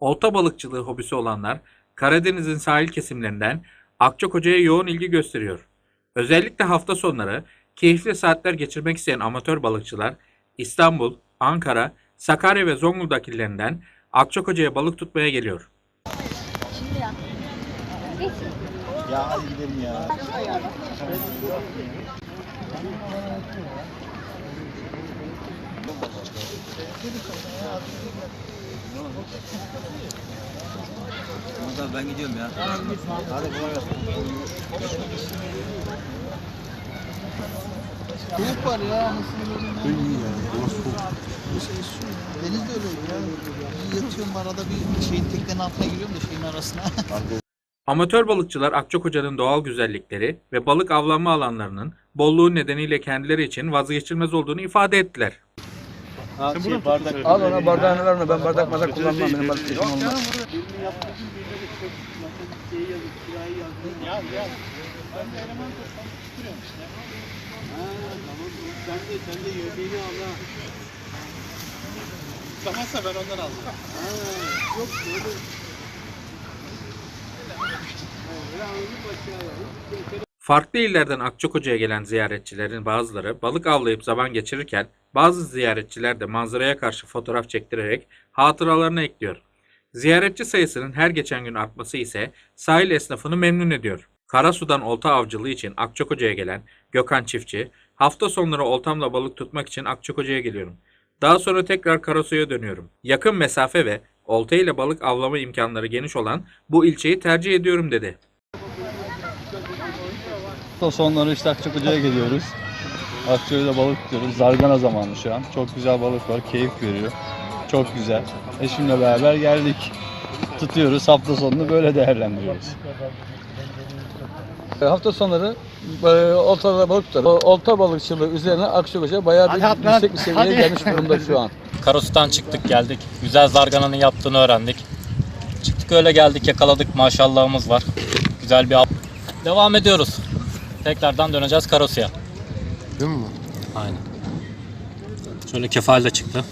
Olta balıkçılığı hobisi olanlar Karadeniz'in sahil kesimlerinden Akçakoca'ya yoğun ilgi gösteriyor. Özellikle hafta sonları keyifli saatler geçirmek isteyen amatör balıkçılar İstanbul, Ankara, Sakarya ve Zonguldak illerinden Akçakoca'ya balık tutmaya geliyor. Ya hadi gidelim ya. Mehmet abi ben gidiyorum ya. Hadi kolay gelsin. Soğuk var ya anasını Deniz de öyle ya. Bir yatıyorum arada bir şeyin teknenin altına giriyorum da şeyin arasına. Amatör balıkçılar Akçakoca'nın doğal güzellikleri ve balık avlanma alanlarının bolluğu nedeniyle kendileri için vazgeçilmez olduğunu ifade ettiler. Ha, şey, bardak. Al ona bardağını ver ona. Ben bardak bardak kullanmam. Benim balık çeşim olmaz. Tamamsa ben ondan aldım. Farklı illerden Akçakoca'ya gelen ziyaretçilerin bazıları balık avlayıp zaman geçirirken bazı ziyaretçiler de manzaraya karşı fotoğraf çektirerek hatıralarını ekliyor. Ziyaretçi sayısının her geçen gün artması ise sahil esnafını memnun ediyor. Karasu'dan olta avcılığı için Akçakoca'ya gelen Gökhan Çiftçi, hafta sonları oltamla balık tutmak için Akçakoca'ya geliyorum. Daha sonra tekrar Karasu'ya dönüyorum. Yakın mesafe ve olta ile balık avlama imkanları geniş olan bu ilçeyi tercih ediyorum dedi. Hafta sonları işte Akçakoca'ya geliyoruz. Akçakoca'da balık tutuyoruz. Zargana zamanı şu an. Çok güzel balık var. Keyif veriyor. Çok güzel. Eşimle beraber geldik. Tutuyoruz. Hafta sonunu böyle değerlendiriyoruz. Hafta sonları e, oltada balık tutarım. O Olta balıkçılığı üzerine Akçakoca bayağı bir yüksek bir seviyeye gelmiş durumda şu an. Karasu'dan çıktık geldik. Güzel zargananın yaptığını öğrendik. Çıktık öyle geldik yakaladık maşallahımız var. Güzel bir av. Devam ediyoruz. Tekrardan döneceğiz Karasu'ya. Değil mi? Aynen. Şöyle kefal de çıktı.